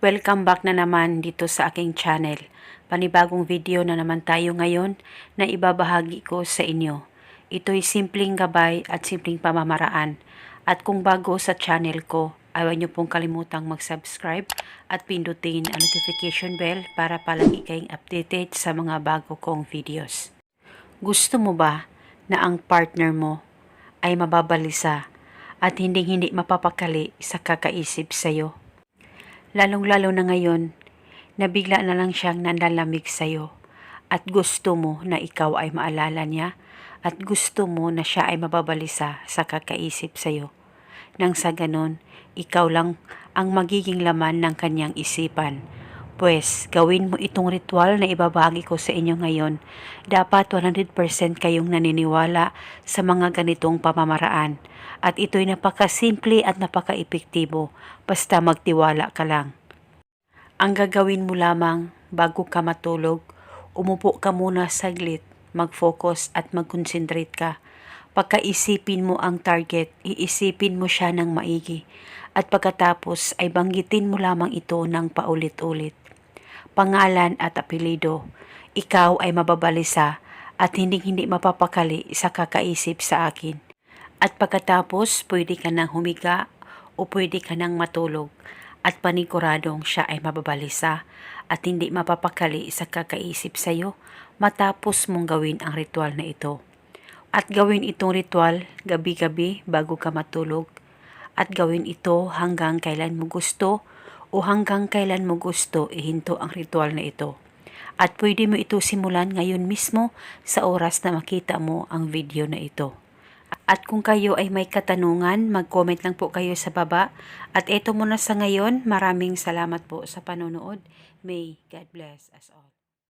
Welcome back na naman dito sa aking channel. Panibagong video na naman tayo ngayon na ibabahagi ko sa inyo. Ito'y simpleng gabay at simpleng pamamaraan. At kung bago sa channel ko, ayaw niyo pong kalimutang mag-subscribe at pindutin ang notification bell para palagi kayong updated sa mga bago kong videos. Gusto mo ba na ang partner mo ay mababalisa at hindi hindi mapapakali sa kakaisip sa'yo? Lalong-lalo na ngayon, na bigla na lang siyang nanlalamig sa'yo at gusto mo na ikaw ay maalala niya at gusto mo na siya ay mababalisa sa kakaisip sa'yo. Nang sa ganon, ikaw lang ang magiging laman ng kanyang isipan. Pues, gawin mo itong ritual na ibabagi ko sa inyo ngayon. Dapat 100% kayong naniniwala sa mga ganitong pamamaraan. At ito'y napakasimple at napaka-epektibo. Basta magtiwala ka lang. Ang gagawin mo lamang bago ka matulog, umupo ka muna saglit, mag-focus at mag-concentrate ka. Pagkaisipin mo ang target, iisipin mo siya ng maigi. At pagkatapos ay banggitin mo lamang ito ng paulit-ulit. Pangalan at apelido, ikaw ay mababalisa at hindi-hindi mapapakali sa kakaisip sa akin. At pagkatapos, pwede ka nang humiga o pwede ka nang matulog at paniguradong siya ay mababalisa at hindi mapapakali sa kakaisip sa iyo matapos mong gawin ang ritual na ito. At gawin itong ritual gabi-gabi bago ka matulog at gawin ito hanggang kailan mo gusto o hanggang kailan mo gusto ihinto ang ritual na ito. At pwede mo ito simulan ngayon mismo sa oras na makita mo ang video na ito. At kung kayo ay may katanungan, mag-comment lang po kayo sa baba. At eto muna sa ngayon, maraming salamat po sa panonood. May God bless us all.